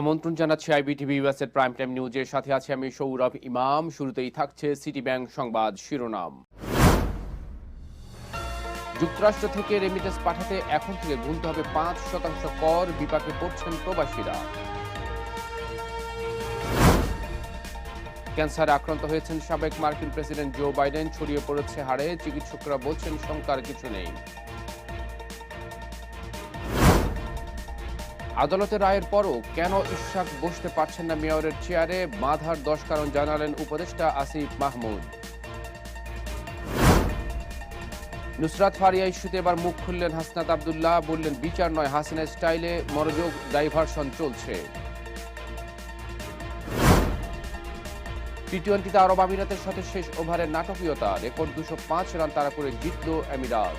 আমন্ত্রণ জানাচ্ছি আইবিটিভি ইউএসের প্রাইম টাইম নিউজের সাথে আছে আমি সৌরভ ইমাম। শুরুতেই থাকছে সিটি ব্যাংক সংবাদ শিরোনাম। যুক্তরাষ্ট্র থেকে রেমিটেন্স পাঠাতে এখন থেকে গুনতে হবে পাঁচ শতাংশ কর, বিপাকে পড়ছেন প্রবাসীরা। ক্যান্সারে আক্রান্ত হয়েছেন সাবেক মার্কিন প্রেসিডেন্ট জো বাইডেন ছড়িয়ে পড়েছে হাড়ে চিকিৎসকরা বলছেন শঙ্কার কিছু নেই। আদালতের রায়ের পরও কেন ইশাক বসতে পারছেন না মেয়রের চেয়ারে, বাধার দশ কারণ জানালেন উপদেষ্টা আসিফ মাহমুদ। নুসরাত ফারিয়া ইস্যুতে এবার মুখ খুললেন হাসনাত আবদুল্লাহ, বললেন বিচার নয় হাসিনা স্টাইলে মনোযোগ ডাইভারশন চলছে। টি টোয়েন্টিতে আরব আমিরাতের সাথে শেষ ওভারের নাটকীয়তা, রেকর্ড দুশো রান তারা করে জিতল আমিরাত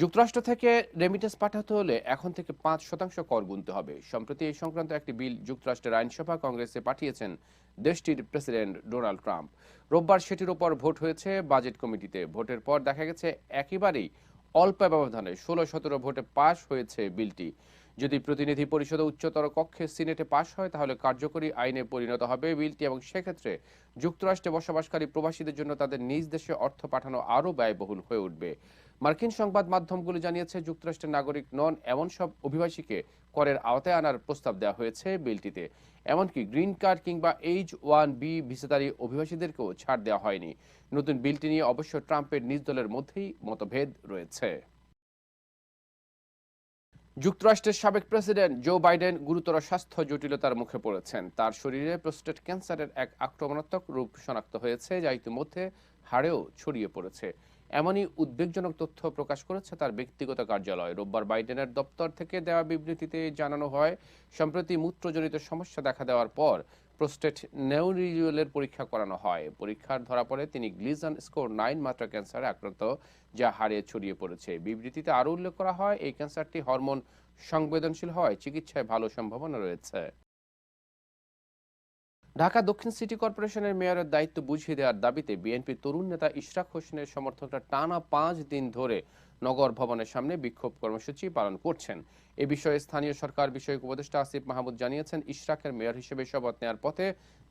যুক্তরাষ্ট্র থেকে রেমিটেন্স পাঠাতে হলে এখন থেকে পাঁচ শতাংশ কর গুনতে হবে। সম্প্রতি এই সংক্রান্ত একটি বিল যুক্তরাষ্ট্রের আইনসভা কংগ্রেসে পাঠিয়েছেন দেশটির প্রেসিডেন্ট ডোনাল্ড ট্রাম্প। রোববার সেটির ওপর ভোট হয়েছে বাজেট কমিটিতে। ভোটের পর দেখা গেছে একেবারেই অল্প ব্যবধানে ষোলো সতেরো ভোটে পাশ হয়েছে বিলটি। যদি প্রতিনিধি পরিষদ উচ্চতর কক্ষে সিনেটে পাশ হয়, তাহলে কার্যকরী আইনে পরিণত হবে বিলটি এবং সেক্ষেত্রে যুক্তরাষ্ট্রে বসবাসকারী প্রবাসীদের জন্য তাদের নিজ দেশে অর্থ পাঠানো আরও ব্যয়বহুল হয়ে উঠবে। মার্কিন সংবাদ মাধ্যমগুলো জানিয়েছে, যুক্তরাষ্ট্রের নাগরিক নন এমন সব অভিবাসীকে করের আওতায় আনার প্রস্তাব দেওয়া হয়েছে বিলটিতে। এমনকি গ্রিন কার্ড কিংবা এইচ ওয়ান বি ভিসাদারী অভিবাসীদেরকেও ছাড় দেওয়া হয়নি। নতুন বিলটি নিয়ে অবশ্য ট্রাম্পের নিজ দলের মধ্যেই মতভেদ রয়েছে। যুক্তরাষ্ট্রের সাবেক প্রেসিডেন্ট জো বাইডেন গুরুতর স্বাস্থ্য জটিলতার মুখে পড়েছেন। তার শরীরে প্রোস্টেট ক্যান্সারের এক আক্রমণাত্মক রূপ শনাক্ত হয়েছে, যা ইতিমধ্যে হাড়েও ছড়িয়ে পড়েছে। এমনই উদ্বেগজনক তথ্য প্রকাশ করেছে তার ব্যক্তিগত কার্যালয়। রোববার বাইডেনের দপ্তর থেকে দেওয়া বিবৃতিতে জানানো হয়, সম্প্রতি মূত্রজনিত সমস্যা দেখা দেওয়ার পর প্রোস্টেট নেউরিউলের পরীক্ষা করানো হয়। পরীক্ষার ধরা পড়ে তিনি গ্লিজন স্কোর নাইন মাত্রা ক্যান্সারে আক্রান্ত, যা হাড়ে ছড়িয়ে পড়েছে। বিবৃতিতে আরও উল্লেখ করা হয়, এই ক্যান্সারটি হরমোন সংবেদনশীল হয় চিকিৎসায় ভালো সম্ভাবনা রয়েছে। ঢাকা দক্ষিণ সিটি কর্পোরেশনের মেয়রের দায়িত্ব বুঝিয়ে দেওয়ার দাবিতে বিএনপি তরুণ নেতা ইশরাক হোসেনের সমর্থকরা টানা পাঁচ দিন ধরে নগর ভবনের সামনে বিক্ষোভ কর্মসূচি পালন করছেন। এ বিষয়ে স্থানীয় সরকার বিষয়ক উপদেষ্টা আসিফ মাহমুদ জানিয়েছেন, ইশরাকের মেয়র হিসেবে শপথ নেওয়ার পথে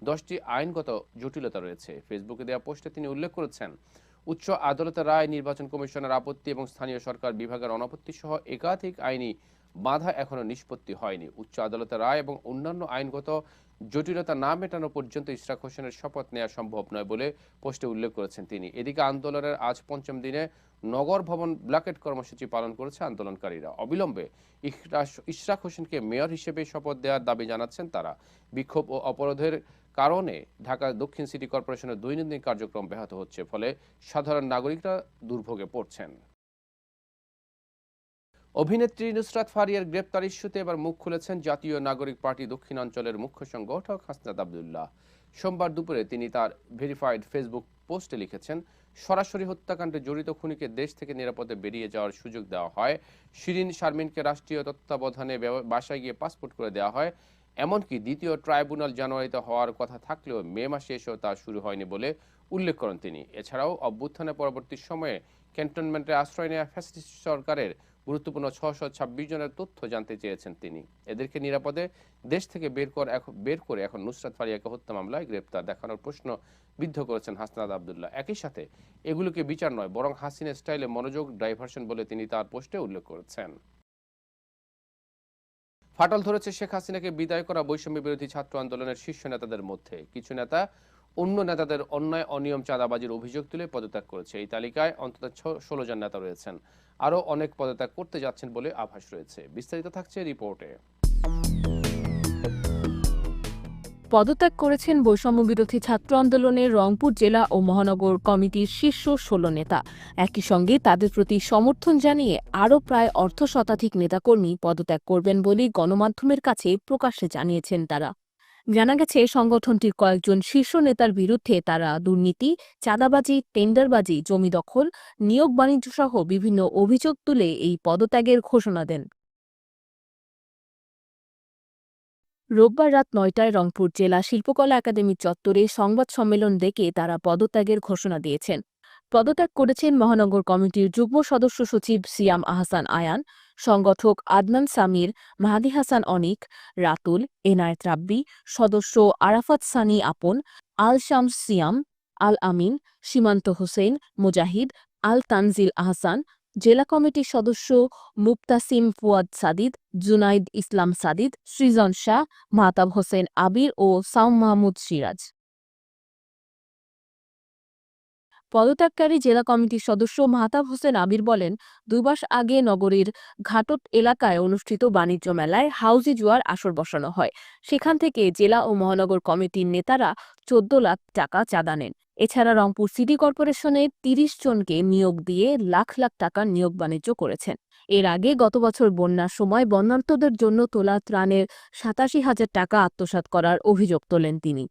দশটি আইনগত জটিলতা রয়েছে। ফেসবুকে দেওয়া পোস্টে তিনি উল্লেখ করেছেন, উচ্চ আদালতের রায়, নির্বাচন কমিশনের আপত্তি এবং স্থানীয় সরকার বিভাগের অনাপত্তি সহ একাধিক আইনি বাধা এখনও নিষ্পত্তি হয়নি। উচ্চ আদালতের রায় এবং অন্যান্য আইনগত জটিলতা না মেটানো পর্যন্ত ইশরাক হোসেনের শপথ নেওয়া সম্ভব নয় বলে পোস্টে উল্লেখ করেছেন তিনি। এদিকে আন্দোলনের আজ পঞ্চম দিনে নগর ভবন ব্ল্যাকেট কর্মসূচি পালন করেছে আন্দোলনকারীরা। অবিলম্বে ইশরাক- হোসেনকে মেয়র হিসেবে শপথ দেওয়ার দাবি জানাচ্ছেন তারা। বিক্ষোভ ও অপরাধের কারণে ঢাকা দক্ষিণ সিটি কর্পোরেশনের দৈনন্দিন কার্যক্রম ব্যাহত হচ্ছে, ফলে সাধারণ নাগরিকরা দুর্ভোগে পড়ছেন। অভিনেত্রী নুসরাত ফারিয়ার গ্রেপ্তার ইস্যুতে এবার মুখ খুলেছেন জাতীয় নাগরিক পার্টি দক্ষিণাঞ্চলের মুখ্য সংগঠক হাসনাত আবদুল্লাহ। সোমবার দুপুরে তিনি তার ভেরিফাইড ফেসবুক পোস্টে লিখেছেন, সরাসরি হত্যাকাণ্ডে জড়িত খুনিকে দেশ থেকে নিরাপদে বেরিয়ে যাওয়ার সুযোগ দেওয়া হয়। শিরিন শারমিনকে রাষ্ট্রীয় তত্ত্বাবধানে বাসায় গিয়ে পাসপোর্ট করে দেওয়া হয়। এমনকি দ্বিতীয় ট্রাইব্যুনাল জানুয়ারিতে হওয়ার কথা থাকলেও মে মাসে এসেও তা শুরু হয়নি বলে উল্লেখ করেন তিনি। এছাড়াও অভ্যুত্থানের পরবর্তী সময়ে ক্যান্টনমেন্টে আশ্রয় নেওয়া ফ্যাসিস্ট সরকারের গুরুত্বপূর্ণ ছশো ছাব্বিশ জনের তথ্য জানতে চেয়েছেন তিনি। এদেরকে নিরাপদে দেশ থেকে বের কর বের করে এখন নুসরাত ফারিয়াকে হত্যা মামলায় গ্রেপ্তার দেখানোর প্রশ্ন বিদ্ধ করেছেন হাসনাদ আবদুল্লাহ। একই সাথে এগুলোকে বিচার নয়, বরং হাসিনের স্টাইলে মনোযোগ ডাইভার্সন বলে তিনি তার পোস্টে উল্লেখ করেছেন। ফাটল ধরেছে শেখ হাসিনাকে বিদায় করা বৈষম্য বিরোধী ছাত্র আন্দোলনের শীর্ষ নেতাদের মধ্যে। কিছু নেতা অন্য নেতাদের অন্যায়, অনিয়ম, চাঁদাবাজির অভিযোগ তুলে পদত্যাগ করেছে। এই তালিকায় অন্তত ষোলো জন নেতা রয়েছেন। আরও অনেক পদত্যাগ করতে যাচ্ছেন বলে আভাস রয়েছে। বিস্তারিত থাকছে রিপোর্টে। পদত্যাগ করেছেন বৈষম্য বিরোধী ছাত্র আন্দোলনের রংপুর জেলা ও মহানগর কমিটির শীর্ষ ষোলো নেতা। একই সঙ্গে তাদের প্রতি সমর্থন জানিয়ে আরও প্রায় অর্ধ শতাধিক নেতাকর্মী পদত্যাগ করবেন বলে গণমাধ্যমের কাছে প্রকাশ্যে জানিয়েছেন তারা। জানা গেছে সংগঠনটির কয়েকজন শীর্ষ নেতার বিরুদ্ধে তারা দুর্নীতি, চাঁদাবাজি, টেন্ডারবাজি, জমি দখল, নিয়োগ বাণিজ্য সহ বিভিন্ন অভিযোগ তুলে এই পদত্যাগের ঘোষণা দেন। রোববার রাত নয়টায় রংপুর জেলা শিল্পকলা একাডেমি চত্বরে সংবাদ সম্মেলন ডেকে তারা পদত্যাগের ঘোষণা দিয়েছেন। পদত্যাগ করেছেন মহানগর কমিটির যুগ্ম সদস্য সচিব সিয়াম আহসান আয়ান সংগঠক আদনান সামির, মাহাদি হাসান অনিক, রাতুল, এনায়েত রাব্বি, সদস্য আরাফাত সানি আপন আল শামস সিয়াম আল আমিন সীমান্ত হোসেন, মুজাহিদ আল তানজিল আহসান, জেলা কমিটির সদস্য মুক্তাসিম ফুয়াদ সাদিদ, জুনাইদ ইসলাম সাদিদ, সৃজন শাহ, মাহতাব হোসেন আবির ও সাউম মাহমুদ সিরাজ। পদত্যাগকারী জেলা কমিটির সদস্য মাহতাব হোসেন আবির বলেন দুই মাস আগে নগরীর ঘাটট এলাকায় অনুষ্ঠিত বাণিজ্য মেলায় হাউজি জুয়ার আসর বসানো হয়। সেখান থেকে জেলা ও মহানগর কমিটির নেতারা চোদ্দ লাখ টাকা চাঁদা নেন। এছাড়া রংপুর সিটি কর্পোরেশনে তিরিশ জনকে নিয়োগ দিয়ে লাখ লাখ টাকার নিয়োগ বাণিজ্য করেছেন। এর আগে গত বছর বন্যার সময় বন্যার্তদের জন্য তোলা ত্রাণের সাতাশি হাজার টাকা আত্মসাৎ করার অভিযোগ তোলেন তিনি।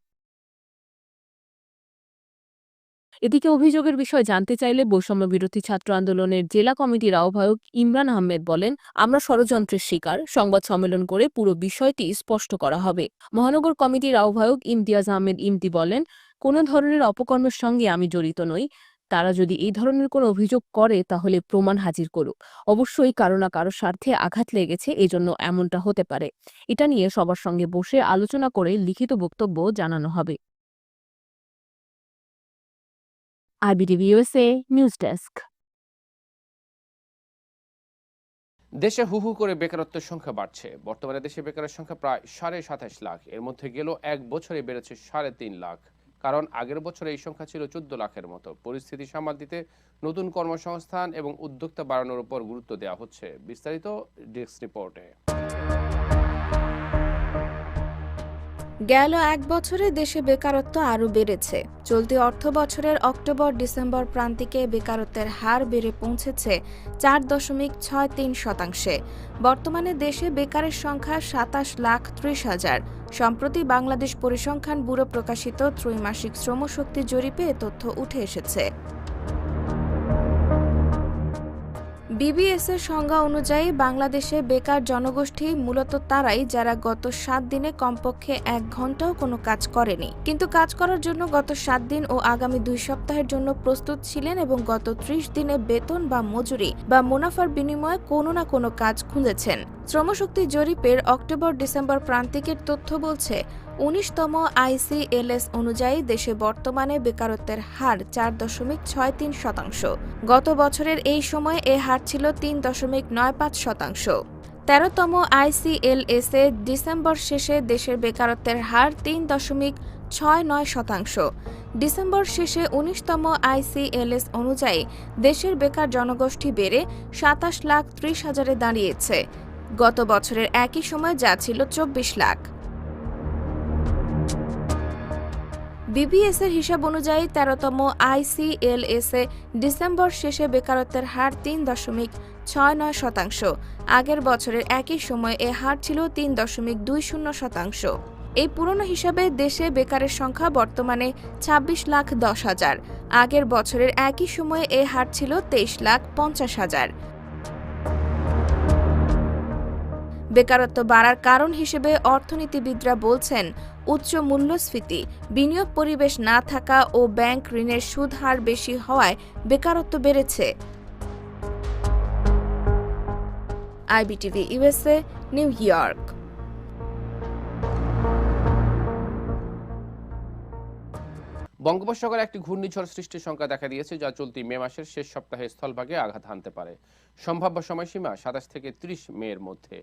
এদিকে অভিযোগের বিষয় জানতে চাইলে বৈষম্য বিরোধী ছাত্র আন্দোলনের জেলা কমিটির আহ্বায়ক ইমরান আহমেদ বলেন, আমরা ষড়যন্ত্রের শিকার। সংবাদ সম্মেলন করে পুরো বিষয়টি স্পষ্ট করা হবে। মহানগর কমিটির আহ্বায়ক ইমতিয়াজ আহমেদ ইমতি বলেন, কোনো ধরনের অপকর্মের সঙ্গে আমি জড়িত নই। তারা যদি এই ধরনের কোনো অভিযোগ করে, তাহলে প্রমাণ হাজির করুক। অবশ্যই কারও না কারও স্বার্থে আঘাত লেগেছে, এজন্য এমনটা হতে পারে। এটা নিয়ে সবার সঙ্গে বসে আলোচনা করে লিখিত বক্তব্য জানানো হবে। ইউএসএ নিউজ ডেস্ক দেশে হু হু করে বেকারত্বের সংখ্যা বাড়ছে। বর্তমানে দেশে বেকারের সংখ্যা প্রায় সাড়ে সাতাশ লাখ। এর মধ্যে গেল এক বছরে বেড়েছে সাড়ে তিন লাখ। কারণ আগের বছরে এই সংখ্যা ছিল চোদ্দ লাখের মতো। পরিস্থিতি সামাল দিতে নতুন কর্মসংস্থান এবং উদ্যোক্তা বাড়ানোর উপর গুরুত্ব দেওয়া হচ্ছে। বিস্তারিত ডেস্ক রিপোর্টে। গেল এক বছরে দেশে বেকারত্ব আরও বেড়েছে। চলতি অর্থ বছরের অক্টোবর ডিসেম্বর প্রান্তিকে বেকারত্বের হার বেড়ে পৌঁছেছে চার দশমিক ছয় তিন শতাংশে। বর্তমানে দেশে বেকারের সংখ্যা সাতাশ লাখ ত্রিশ হাজার। সম্প্রতি বাংলাদেশ পরিসংখ্যান ব্যুরো প্রকাশিত ত্রৈমাসিক শ্রমশক্তি জরিপে তথ্য উঠে এসেছে। বিবিএস এর সংজ্ঞা অনুযায়ী বাংলাদেশে বেকার জনগোষ্ঠী মূলত তারাই যারা গত সাত দিনে কমপক্ষে এক ঘন্টাও কোনো কাজ করেনি। কিন্তু কাজ করার জন্য গত সাত দিন ও আগামী দুই সপ্তাহের জন্য প্রস্তুত ছিলেন এবং গত ত্রিশ দিনে বেতন বা মজুরি বা মুনাফার বিনিময়ে কোনো না কোনো কাজ খুঁজেছেন। শ্রমশক্তি জরিপের অক্টোবর ডিসেম্বর প্রান্তিকের তথ্য বলছে উনিশতম আইসিএলএস অনুযায়ী দেশে বর্তমানে বেকারত্বের হার চার দশমিক ছয় তিন শতাংশ। গত বছরের এই সময় এ হার ছিল তিন দশমিক নয় পাঁচ শতাংশ। তেরোতম আইসিএলএস এ ডিসেম্বর শেষে দেশের বেকারত্বের হার তিন দশমিক ছয় নয় শতাংশ। ডিসেম্বর শেষে উনিশতম আইসিএলএস অনুযায়ী দেশের বেকার জনগোষ্ঠী বেড়ে সাতাশ লাখ ত্রিশ হাজারে দাঁড়িয়েছে। গত বছরের একই সময় যা ছিল চব্বিশ লাখ। বিবিএস এর হিসাব অনুযায়ী তেরোতম আইসিএলএস এ ডিসেম্বর শেষে বেকারত্বের হার তিন দশমিক ছয় নয় শতাংশ। আগের বছরের একই সময়ে এ হার ছিল তিন দশমিক দুই শূন্য শতাংশ। এই পুরনো হিসাবে দেশে বেকারের সংখ্যা বর্তমানে ছাব্বিশ লাখ দশ হাজার। আগের বছরের একই সময়ে এ হার ছিল তেইশ লাখ পঞ্চাশ হাজার। বেকারত্ব বাড়ার কারণ হিসেবে অর্থনীতিবিদরা বলছেন, উচ্চ মূল্যস্ফীতি, বিনিয়োগ পরিবেশ না থাকা ও ব্যাংক ঋণের সুদ হার বেশি হওয়ায় বেকারত্ব বেড়েছে। IBTV USA, New York. বঙ্গোপসাগরে একটি ঘূর্ণিঝড় সৃষ্টির সংখ্যা দেখা দিয়েছে, যা চলতি মে মাসের শেষ সপ্তাহে স্থলভাগে আঘাত হানতে পারে। সম্ভাব্য সময়সীমা সাতাশ থেকে ত্রিশ মে মধ্যে।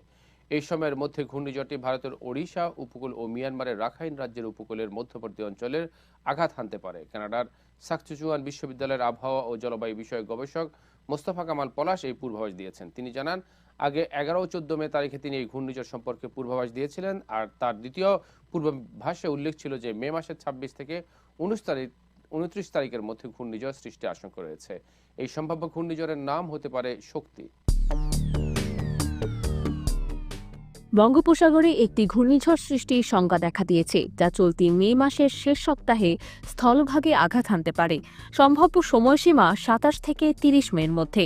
এই সময়ের মধ্যে ঘূর্ণিঝড়টি ভারতের ওড়িশা, উপকূল ও মিয়ানমারের রাখাইন রাজ্যের উপকূলের মধ্যবর্তী অঞ্চলের আঘাত হানতে পারে। কানাডার সাকচুচুয়ান বিশ্ববিদ্যালয়ের আবহাওয়া ও জলবায়ু বিষয়ক গবেষক মোস্তফা কামাল পলাশ এই পূর্বাভাস দিয়েছেন। তিনি জানান, আগে এগারো ও চোদ্দ মে তারিখে তিনি এই ঘূর্ণিঝড় সম্পর্কে পূর্বাভাস দিয়েছিলেন আর তার দ্বিতীয় পূর্বাভাসে উল্লেখ ছিল যে মে মাসের ছাব্বিশ থেকে উনিশ তারিখ উনত্রিশ তারিখের মধ্যে ঘূর্ণিঝড় সৃষ্টির আশঙ্কা রয়েছে। এই সম্ভাব্য ঘূর্ণিঝড়ের নাম হতে পারে শক্তি। বঙ্গোপসাগরে একটি ঘূর্ণিঝড় সৃষ্টির সংজ্ঞা দেখা দিয়েছে, যা চলতি মে মাসের শেষ সপ্তাহে স্থলভাগে আঘাত হানতে পারে। সম্ভাব্য সময়সীমা সাতাশ থেকে তিরিশ মের মধ্যে।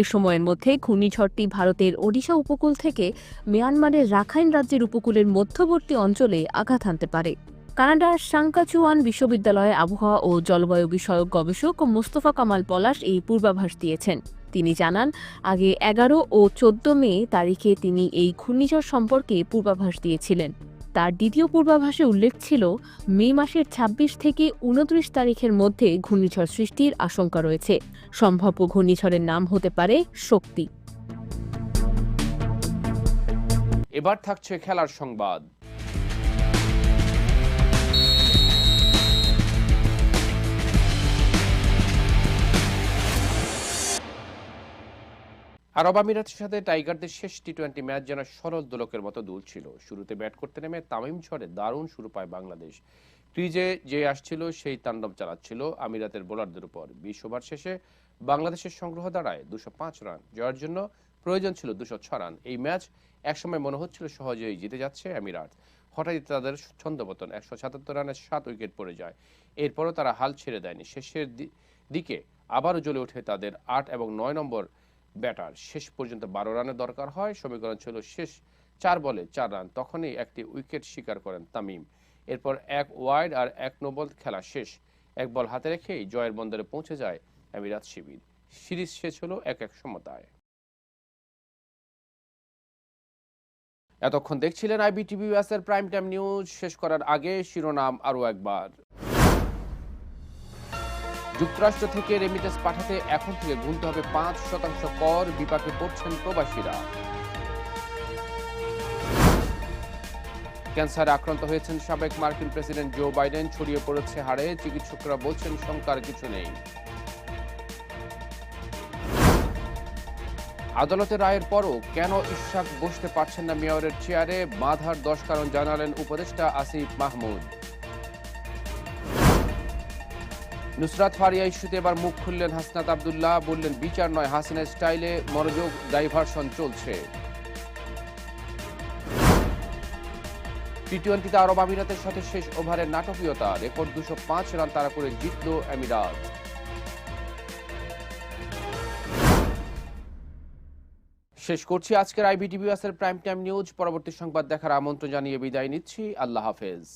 এ সময়ের মধ্যে ঘূর্ণিঝড়টি ভারতের ওডিশা উপকূল থেকে মিয়ানমারের রাখাইন রাজ্যের উপকূলের মধ্যবর্তী অঞ্চলে আঘাত হানতে পারে। কানাডার সাংকাচুয়ান বিশ্ববিদ্যালয়ে আবহাওয়া ও জলবায়ু বিষয়ক গবেষক মোস্তফা কামাল পলাশ এই পূর্বাভাস দিয়েছেন। তিনি জানান, আগে এগারো ও চোদ্দ মে তারিখে তিনি এই ঘূর্ণিঝড় সম্পর্কে পূর্বাভাস দিয়েছিলেন। তার দ্বিতীয় পূর্বাভাসে উল্লেখ ছিল, মে মাসের ২৬ থেকে উনত্রিশ তারিখের মধ্যে ঘূর্ণিঝড় সৃষ্টির আশঙ্কা রয়েছে। সম্ভাব্য ঘূর্ণিঝড়ের নাম হতে পারে শক্তি। এবার থাকছে খেলার সংবাদ। আরব আমিরাতের সাথে টাইগারদের শেষ টি টোয়েন্টি ম্যাচ যেন সরল দোলকের মতো দুলছিল শুরুতে ব্যাট করতে নেমে তামিম ঝড়ে দারুণ শুরু পায় বাংলাদেশ। ক্রিজে যে আসছিল, সেই তাণ্ডব চালাচ্ছিল আমিরাতের বোলারদের উপর। বিশ ওভার শেষে বাংলাদেশের সংগ্রহ দাঁড়ায় দুশো পাঁচ রান। জয়ের জন্য প্রয়োজন ছিল দুশো ছ রান। এই ম্যাচ একসময় মনে হচ্ছিল সহজেই জিতে যাচ্ছে আমিরাত। হঠাৎই তাদের ছন্দপতন। একশো সাতাত্তর রানে সাত উইকেট পড়ে যায়। এরপরও তারা হাল ছেড়ে দেয়নি। শেষের দিকে আবারও জ্বলে ওঠে তাদের আট এবং নয় নম্বর ব্যাটার। শেষ পর্যন্ত বারো রানের দরকার হয়। সমীকরণ ছিল শেষ। চার বলে চার রান। তখনই একটি উইকেট শিকার করেন তামিম। এরপর এক ওয়াইড আর এক নো বল খেলা শেষ। এক বল হাতে রেখেই জয়ের বন্দরে পৌঁছে যায় আমিরাত শিবির। সিরিজ শেষ হলো এক এক সমতায়। এতক্ষণ দেখছিলেন আইবিটিভি এর প্রাইম টাইম নিউজ শেষ করার আগে শিরোনাম আরও একবার। যুক্তরাষ্ট্র থেকে রেমিটেন্স পাঠাতে এখন থেকে গুনতে হবে পাঁচ শতাংশ কর, বিপাকে পড়ছেন প্রবাসীরা। ক্যান্সারে আক্রান্ত হয়েছেন সাবেক মার্কিন প্রেসিডেন্ট জো বাইডেন, ছড়িয়ে পড়েছে হাড়ে, চিকিৎসকরা বলছেন শঙ্কার কিছু নেই। আদালতের রায়ের পরও কেন ইশাক বসতে পারছেন না মেয়রের চেয়ারে, বাধার দশ কারণ জানালেন উপদেষ্টা আসিফ মাহমুদ। নুসরাত ফারিয়া ইস্যুতে এবার মুখ খুললেন হাসনাত আবদুল্লাহ, বললেন, বিচার নয় হাসিনা স্টাইলে মনোযোগ ডাইভারশন চলছে। টি টোয়েন্টিতে আরব আমিরাতের সাথে শেষ ওভারের নাটকীয়তা, রেকর্ড দুশো পাঁচ রান তারা করে জিতল আমিরাত শেষ করছি আজকের আইবিটিভি এর প্রাইম টাইম নিউজ। পরবর্তী সংবাদ দেখার আমন্ত্রণ জানিয়ে বিদায় নিচ্ছি। আল্লাহ হাফেজ।